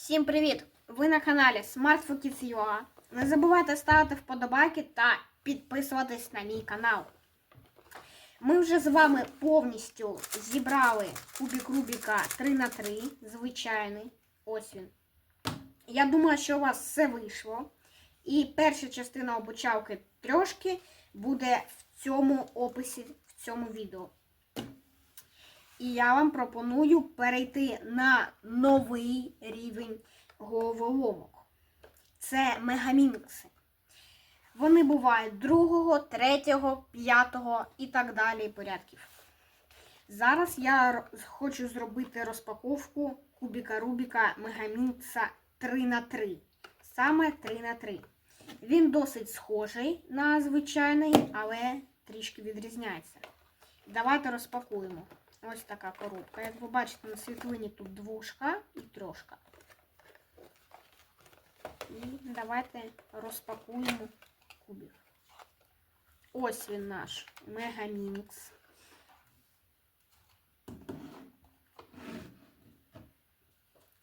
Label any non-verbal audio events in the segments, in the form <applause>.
Всім привіт! Ви на каналі Smart Не забувайте ставити вподобайки та підписуватись на мій канал. Ми вже з вами повністю зібрали кубик Рубіка 3х3, звичайний. Ось він. Я думаю, що у вас все вийшло. І перша частина обучалки трошки буде в цьому описі, в цьому відео. І я вам пропоную перейти на новий рівень головоломок. Це мегамінкси. Вони бувають другого, третього, п'ятого і так далі порядків. Зараз я хочу зробити розпаковку кубіка Рубіка Мегамінкса 3 на 3 Саме 3 на 3 Він досить схожий на звичайний, але трішки відрізняється. Давайте розпакуємо. Ось така коробка. Як ви бачите, на світлині тут двушка і трошка. І давайте розпакуємо кубик. Ось він наш Мегамінкс.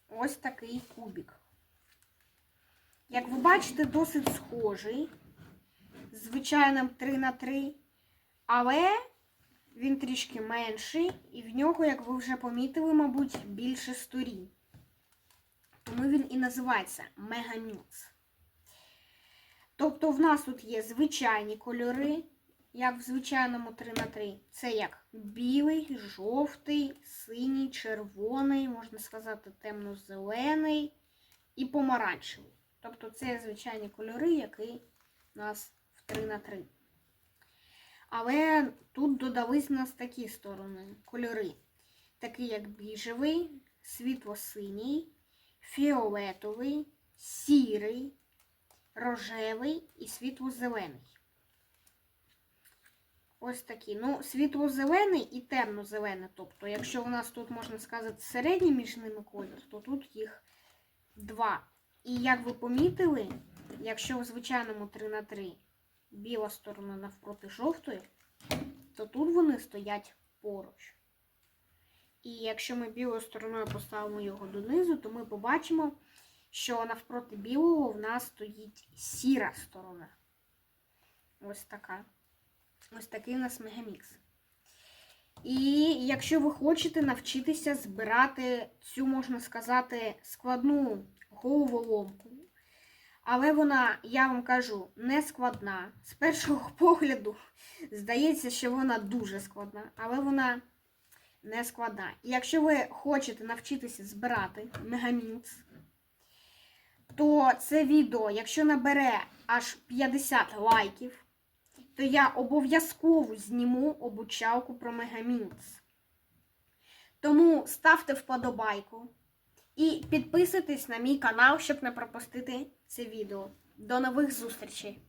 Ось такий кубик. Як ви бачите, досить схожий. Звичайним 3 на 3 але він трішки менший, і в нього, як ви вже помітили, мабуть, більше сторін. Тому він і називається Мегамікс. Тобто в нас тут є звичайні кольори, як в звичайному 3 на 3 Це як білий, жовтий, синій, червоний, можна сказати, темно-зелений і помаранчевий. Тобто це звичайні кольори, які у нас в 3 на 3 але тут додались у нас такі сторони, кольори, такі як біжевий, світло-синій, фіолетовий, сірий, рожевий і світло-зелений. Ось такі. Ну, світло-зелений і темно-зелений. Тобто, якщо у нас тут, можна сказати, середній між ними колір, то тут їх два. І як ви помітили, якщо в звичайному 3 на 3 біла сторона навпроти жовтої, то тут вони стоять поруч. І якщо ми білою стороною поставимо його донизу, то ми побачимо, що навпроти білого в нас стоїть сіра сторона. Ось така. Ось такий у нас мегамікс. І якщо ви хочете навчитися збирати цю, можна сказати, складну головоломку, але вона, я вам кажу, не складна. З першого <laughs> погляду здається, що вона дуже складна, але вона не складна. І якщо ви хочете навчитися збирати Мегамінкс, то це відео, якщо набере аж 50 лайків, то я обов'язково зніму обучалку про Мегамінкс. Тому ставте вподобайку. І підписуйтесь на мій канал, щоб не пропустити це відео. До нових зустрічей!